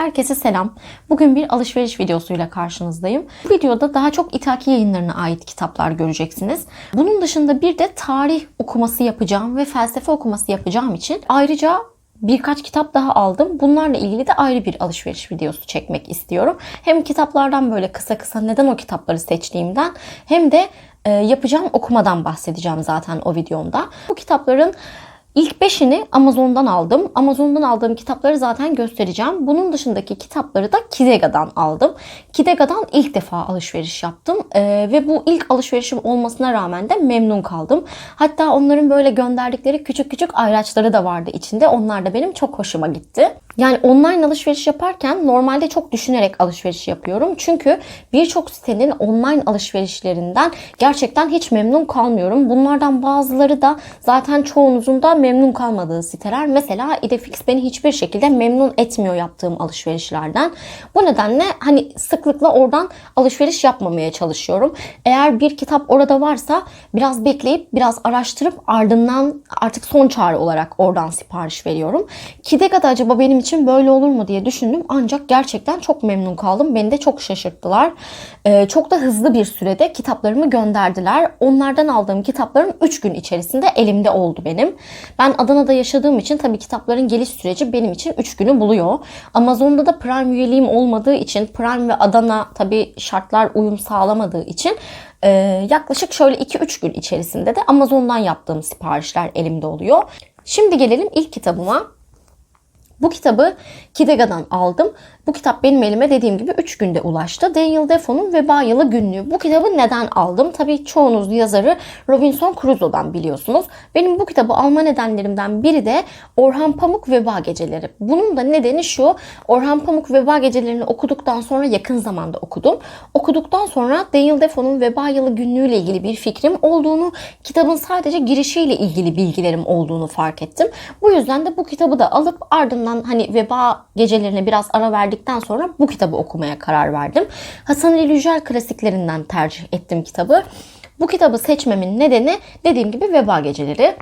Herkese selam. Bugün bir alışveriş videosuyla karşınızdayım. Bu videoda daha çok İthaki yayınlarına ait kitaplar göreceksiniz. Bunun dışında bir de tarih okuması yapacağım ve felsefe okuması yapacağım için ayrıca birkaç kitap daha aldım. Bunlarla ilgili de ayrı bir alışveriş videosu çekmek istiyorum. Hem kitaplardan böyle kısa kısa neden o kitapları seçtiğimden hem de e, yapacağım okumadan bahsedeceğim zaten o videomda. Bu kitapların İlk 5'ini Amazon'dan aldım. Amazon'dan aldığım kitapları zaten göstereceğim. Bunun dışındaki kitapları da Kidega'dan aldım. Kidega'dan ilk defa alışveriş yaptım. Ee, ve bu ilk alışverişim olmasına rağmen de memnun kaldım. Hatta onların böyle gönderdikleri küçük küçük ayraçları da vardı içinde. Onlar da benim çok hoşuma gitti. Yani online alışveriş yaparken normalde çok düşünerek alışveriş yapıyorum. Çünkü birçok sitenin online alışverişlerinden gerçekten hiç memnun kalmıyorum. Bunlardan bazıları da zaten çoğunuzun da memnun kalmadığı siteler. Mesela Idefix beni hiçbir şekilde memnun etmiyor yaptığım alışverişlerden. Bu nedenle hani sıklıkla oradan alışveriş yapmamaya çalışıyorum. Eğer bir kitap orada varsa biraz bekleyip biraz araştırıp ardından artık son çare olarak oradan sipariş veriyorum. Kidega'da acaba benim için böyle olur mu diye düşündüm. Ancak gerçekten çok memnun kaldım. Beni de çok şaşırttılar. Ee, çok da hızlı bir sürede kitaplarımı gönderdiler. Onlardan aldığım kitaplarım 3 gün içerisinde elimde oldu benim. Ben Adana'da yaşadığım için tabii kitapların geliş süreci benim için 3 günü buluyor. Amazon'da da Prime üyeliğim olmadığı için Prime ve Adana tabii şartlar uyum sağlamadığı için e, yaklaşık şöyle 2-3 gün içerisinde de Amazon'dan yaptığım siparişler elimde oluyor. Şimdi gelelim ilk kitabıma. Bu kitabı Kidega'dan aldım. Bu kitap benim elime dediğim gibi 3 günde ulaştı. Daniel Defoe'nun Veba Yılı Günlüğü. Bu kitabı neden aldım? Tabii çoğunuz yazarı Robinson Crusoe'dan biliyorsunuz. Benim bu kitabı alma nedenlerimden biri de Orhan Pamuk Veba Geceleri. Bunun da nedeni şu. Orhan Pamuk Veba Gecelerini okuduktan sonra yakın zamanda okudum. Okuduktan sonra Daniel Defoe'nun Veba Yılı Günlüğü ile ilgili bir fikrim olduğunu, kitabın sadece girişiyle ilgili bilgilerim olduğunu fark ettim. Bu yüzden de bu kitabı da alıp ardından hani Veba Gecelerine biraz ara verdikten sonra bu kitabı okumaya karar verdim. Hasan Ali Yücel klasiklerinden tercih ettim kitabı. Bu kitabı seçmemin nedeni dediğim gibi Veba Geceleri.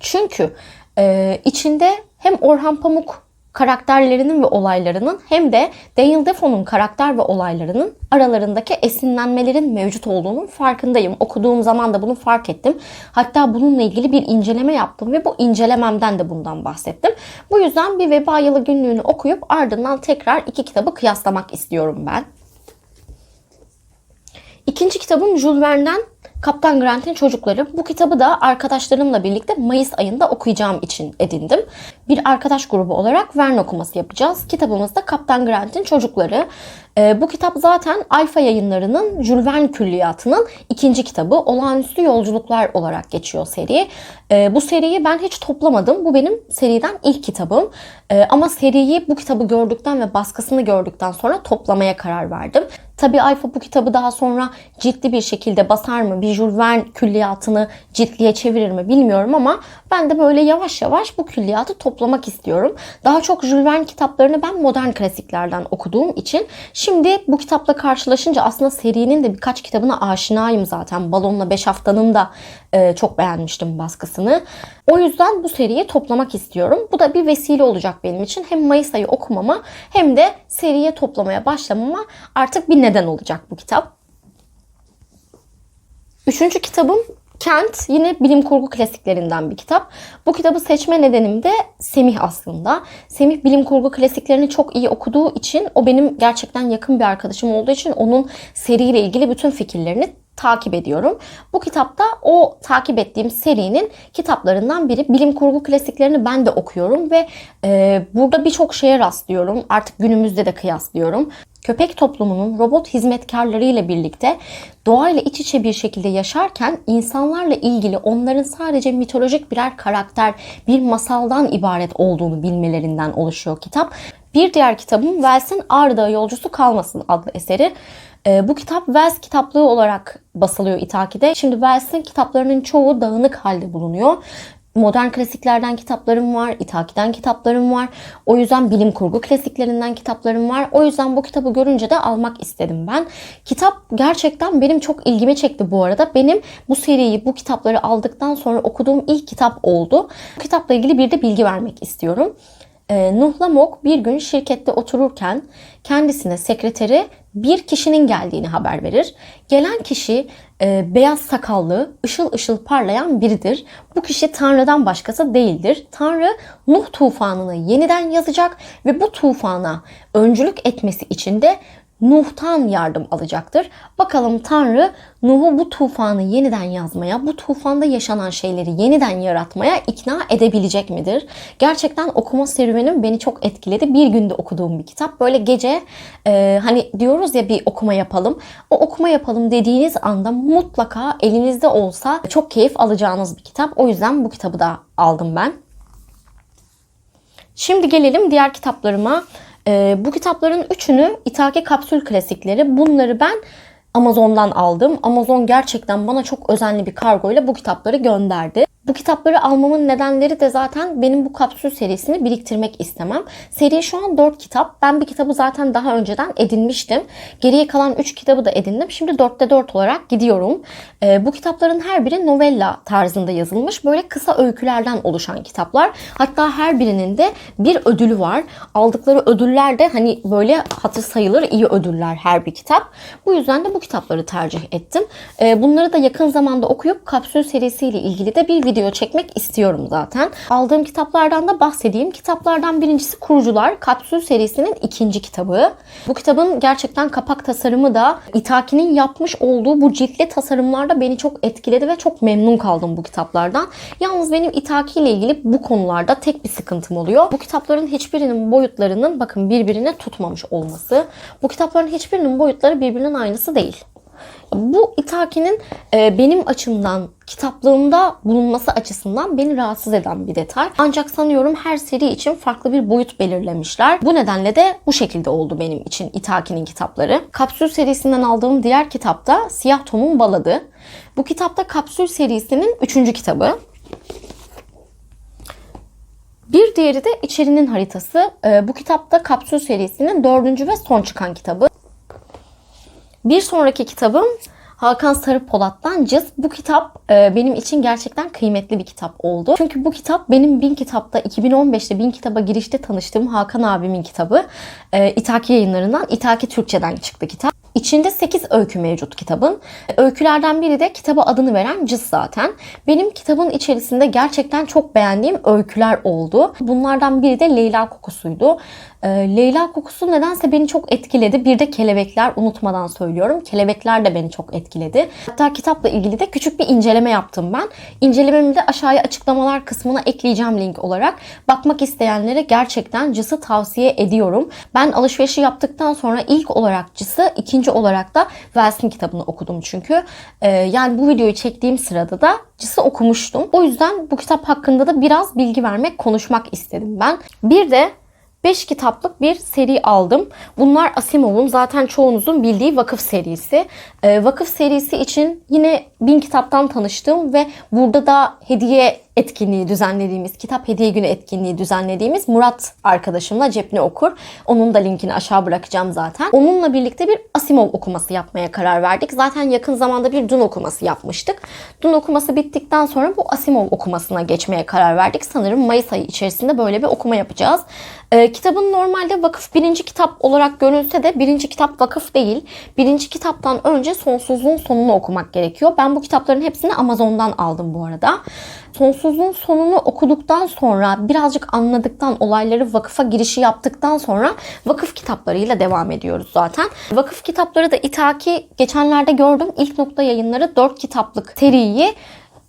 Çünkü e, içinde hem Orhan Pamuk karakterlerinin ve olaylarının hem de Daniel Defoe'nun karakter ve olaylarının aralarındaki esinlenmelerin mevcut olduğunun farkındayım. Okuduğum zaman da bunu fark ettim. Hatta bununla ilgili bir inceleme yaptım ve bu incelememden de bundan bahsettim. Bu yüzden bir veba yılı günlüğünü okuyup ardından tekrar iki kitabı kıyaslamak istiyorum ben. İkinci kitabım Jules Verne'den Kaptan Grant'in Çocukları. Bu kitabı da arkadaşlarımla birlikte Mayıs ayında okuyacağım için edindim. Bir arkadaş grubu olarak Verne okuması yapacağız. Kitabımız da Kaptan Grant'in Çocukları. Ee, bu kitap zaten Alfa yayınlarının Jules Verne külliyatının ikinci kitabı. Olağanüstü Yolculuklar olarak geçiyor seri. Ee, bu seriyi ben hiç toplamadım. Bu benim seriden ilk kitabım. Ee, ama seriyi bu kitabı gördükten ve baskısını gördükten sonra toplamaya karar verdim. Tabi Alfa bu kitabı daha sonra ciddi bir şekilde basar mı? Bir Jules Verne külliyatını ciltliğe çevirir mi bilmiyorum ama ben de böyle yavaş yavaş bu külliyatı toplamak istiyorum. Daha çok Jules Verne kitaplarını ben modern klasiklerden okuduğum için şimdi bu kitapla karşılaşınca aslında serinin de birkaç kitabına aşinayım zaten. Balonla 5 haftanın da e, çok beğenmiştim baskısını. O yüzden bu seriyi toplamak istiyorum. Bu da bir vesile olacak benim için. Hem Mayıs ayı okumama hem de seriye toplamaya başlamama artık bir neden olacak bu kitap. Üçüncü kitabım Kent yine bilim kurgu klasiklerinden bir kitap. Bu kitabı seçme nedenim de Semih aslında. Semih bilim kurgu klasiklerini çok iyi okuduğu için o benim gerçekten yakın bir arkadaşım olduğu için onun seriyle ilgili bütün fikirlerini takip ediyorum. Bu kitapta o takip ettiğim serinin kitaplarından biri. Bilim kurgu klasiklerini ben de okuyorum ve e, burada birçok şeye rastlıyorum. Artık günümüzde de kıyaslıyorum. Köpek toplumunun robot hizmetkarları ile birlikte doğayla iç içe bir şekilde yaşarken insanlarla ilgili onların sadece mitolojik birer karakter, bir masaldan ibaret olduğunu bilmelerinden oluşuyor kitap. Bir diğer kitabım Wells'in Ağrı Dağı Yolcusu Kalmasın adlı eseri. E, bu kitap Wells kitaplığı olarak basılıyor İtaki'de. Şimdi Wells'in kitaplarının çoğu dağınık halde bulunuyor. Modern klasiklerden kitaplarım var, İtaki'den kitaplarım var. O yüzden bilim kurgu klasiklerinden kitaplarım var. O yüzden bu kitabı görünce de almak istedim ben. Kitap gerçekten benim çok ilgimi çekti bu arada. Benim bu seriyi, bu kitapları aldıktan sonra okuduğum ilk kitap oldu. Bu kitapla ilgili bir de bilgi vermek istiyorum. Ee, Nuh Lamok bir gün şirkette otururken kendisine sekreteri bir kişinin geldiğini haber verir. Gelen kişi e, beyaz sakallı, ışıl ışıl parlayan biridir. Bu kişi Tanrı'dan başkası değildir. Tanrı Nuh tufanını yeniden yazacak ve bu tufana öncülük etmesi için de Nuh'tan yardım alacaktır. Bakalım Tanrı Nuh'u bu tufanı yeniden yazmaya, bu tufanda yaşanan şeyleri yeniden yaratmaya ikna edebilecek midir? Gerçekten okuma serüvenim beni çok etkiledi. Bir günde okuduğum bir kitap. Böyle gece e, hani diyoruz ya bir okuma yapalım. O okuma yapalım dediğiniz anda mutlaka elinizde olsa çok keyif alacağınız bir kitap. O yüzden bu kitabı da aldım ben. Şimdi gelelim diğer kitaplarıma. Ee, bu kitapların üçünü İtaki Kapsül Klasikleri. Bunları ben Amazon'dan aldım. Amazon gerçekten bana çok özenli bir kargoyla bu kitapları gönderdi. Bu kitapları almamın nedenleri de zaten benim bu kapsül serisini biriktirmek istemem. Seri şu an 4 kitap. Ben bir kitabı zaten daha önceden edinmiştim. Geriye kalan 3 kitabı da edindim. Şimdi 4'te 4 olarak gidiyorum. Ee, bu kitapların her biri novella tarzında yazılmış. Böyle kısa öykülerden oluşan kitaplar. Hatta her birinin de bir ödülü var. Aldıkları ödüller de hani böyle hatır sayılır iyi ödüller her bir kitap. Bu yüzden de bu kitapları tercih ettim. Ee, bunları da yakın zamanda okuyup kapsül serisiyle ilgili de bir video çekmek istiyorum zaten. Aldığım kitaplardan da bahsedeyim. Kitaplardan birincisi Kurucular. Kapsül serisinin ikinci kitabı. Bu kitabın gerçekten kapak tasarımı da Itaki'nin yapmış olduğu bu ciltli tasarımlarda beni çok etkiledi ve çok memnun kaldım bu kitaplardan. Yalnız benim Itaki ile ilgili bu konularda tek bir sıkıntım oluyor. Bu kitapların hiçbirinin boyutlarının bakın birbirine tutmamış olması. Bu kitapların hiçbirinin boyutları birbirinin aynısı değil. Bu Itaki'nin e, benim açımdan kitaplığımda bulunması açısından beni rahatsız eden bir detay. Ancak sanıyorum her seri için farklı bir boyut belirlemişler. Bu nedenle de bu şekilde oldu benim için Itaki'nin kitapları. Kapsül serisinden aldığım diğer kitapta Siyah Tom'un Baladı. Bu kitapta Kapsül serisinin üçüncü kitabı. Bir diğeri de içerinin haritası. Ee, bu kitapta Kapsül serisinin dördüncü ve son çıkan kitabı. Bir sonraki kitabım Hakan Sarı Polat'tan Cız. Bu kitap e, benim için gerçekten kıymetli bir kitap oldu. Çünkü bu kitap benim Bin Kitap'ta 2015'te Bin Kitap'a girişte tanıştığım Hakan abimin kitabı. E, İtaki yayınlarından İtaki Türkçe'den çıktı kitap. İçinde 8 öykü mevcut kitabın. Öykülerden biri de kitaba adını veren Cız zaten. Benim kitabın içerisinde gerçekten çok beğendiğim öyküler oldu. Bunlardan biri de Leyla Kokusu'ydu. Ee, Leyla Kokusu nedense beni çok etkiledi. Bir de Kelebekler unutmadan söylüyorum. Kelebekler de beni çok etkiledi. Hatta kitapla ilgili de küçük bir inceleme yaptım ben. İncelememi de aşağıya açıklamalar kısmına ekleyeceğim link olarak. Bakmak isteyenlere gerçekten Cıs'ı tavsiye ediyorum. Ben alışverişi yaptıktan sonra ilk olarak Cıs'ı, ikinci olarak da Wells'in kitabını okudum çünkü. Ee, yani bu videoyu çektiğim sırada da Cıs'ı okumuştum. O yüzden bu kitap hakkında da biraz bilgi vermek, konuşmak istedim ben. Bir de 5 kitaplık bir seri aldım. Bunlar Asimov'un zaten çoğunuzun bildiği vakıf serisi. Ee, vakıf serisi için yine bin kitaptan tanıştım ve burada da hediye etkinliği düzenlediğimiz, kitap hediye günü etkinliği düzenlediğimiz Murat arkadaşımla Cepni Okur. Onun da linkini aşağı bırakacağım zaten. Onunla birlikte bir Asimov okuması yapmaya karar verdik. Zaten yakın zamanda bir Dun okuması yapmıştık. Dun okuması bittikten sonra bu Asimov okumasına geçmeye karar verdik. Sanırım Mayıs ayı içerisinde böyle bir okuma yapacağız. Ee, kitabın normalde vakıf birinci kitap olarak görülse de birinci kitap vakıf değil. Birinci kitaptan önce Sonsuzluğun sonunu okumak gerekiyor. Ben bu kitapların hepsini Amazon'dan aldım bu arada. Sonsuzluğun sonunu okuduktan sonra birazcık anladıktan olayları vakıfa girişi yaptıktan sonra vakıf kitaplarıyla devam ediyoruz zaten. Vakıf kitapları da itaki geçenlerde gördüm. İlk nokta yayınları 4 kitaplık seriyi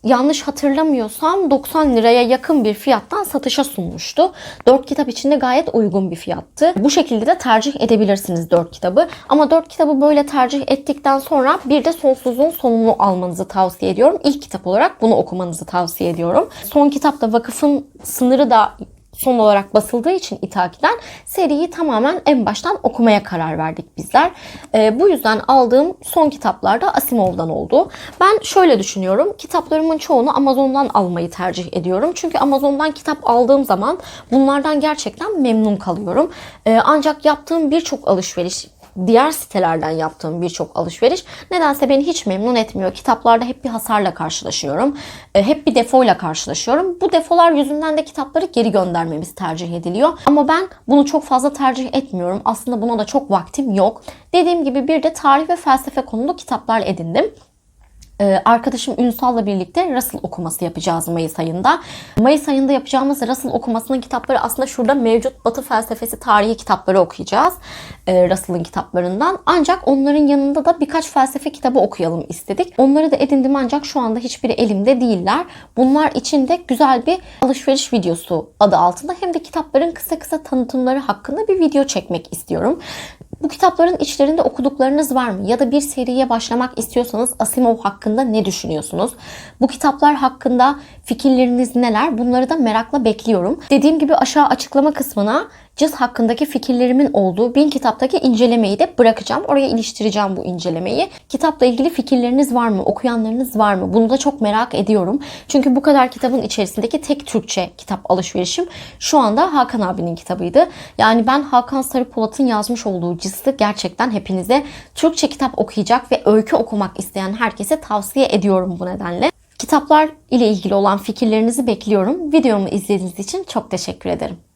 yanlış hatırlamıyorsam 90 liraya yakın bir fiyattan satışa sunmuştu. 4 kitap içinde gayet uygun bir fiyattı. Bu şekilde de tercih edebilirsiniz 4 kitabı. Ama 4 kitabı böyle tercih ettikten sonra bir de Sonsuzluğun sonunu almanızı tavsiye ediyorum. İlk kitap olarak bunu okumanızı tavsiye ediyorum. Son kitapta vakıfın sınırı da son olarak basıldığı için İtaki'den seriyi tamamen en baştan okumaya karar verdik bizler. E, bu yüzden aldığım son kitaplar da Asimov'dan oldu. Ben şöyle düşünüyorum. Kitaplarımın çoğunu Amazon'dan almayı tercih ediyorum. Çünkü Amazon'dan kitap aldığım zaman bunlardan gerçekten memnun kalıyorum. E, ancak yaptığım birçok alışveriş diğer sitelerden yaptığım birçok alışveriş nedense beni hiç memnun etmiyor. Kitaplarda hep bir hasarla karşılaşıyorum. E, Hep bir defoyla karşılaşıyorum. Bu defolar yüzünden de kitapları geri göndermemiz tercih ediliyor. Ama ben bunu çok fazla tercih etmiyorum. Aslında buna da çok vaktim yok. Dediğim gibi bir de tarih ve felsefe konulu kitaplar edindim. Ee, arkadaşım Ünsal'la birlikte Russell okuması yapacağız Mayıs ayında. Mayıs ayında yapacağımız Russell okumasının kitapları aslında şurada mevcut Batı felsefesi tarihi kitapları okuyacağız. Ee, Russell'ın kitaplarından. Ancak onların yanında da birkaç felsefe kitabı okuyalım istedik. Onları da edindim ancak şu anda hiçbiri elimde değiller. Bunlar için de güzel bir alışveriş videosu adı altında hem de kitapların kısa kısa tanıtımları hakkında bir video çekmek istiyorum. Bu kitapların içlerinde okuduklarınız var mı? Ya da bir seriye başlamak istiyorsanız Asimov hakkında ne düşünüyorsunuz? Bu kitaplar hakkında fikirleriniz neler? Bunları da merakla bekliyorum. Dediğim gibi aşağı açıklama kısmına Cız hakkındaki fikirlerimin olduğu bin kitaptaki incelemeyi de bırakacağım. Oraya iliştireceğim bu incelemeyi. Kitapla ilgili fikirleriniz var mı? Okuyanlarınız var mı? Bunu da çok merak ediyorum. Çünkü bu kadar kitabın içerisindeki tek Türkçe kitap alışverişim şu anda Hakan abinin kitabıydı. Yani ben Hakan Sarıpolat'ın yazmış olduğu Cız'ı gerçekten hepinize Türkçe kitap okuyacak ve öykü okumak isteyen herkese tavsiye ediyorum bu nedenle. Kitaplar ile ilgili olan fikirlerinizi bekliyorum. Videomu izlediğiniz için çok teşekkür ederim.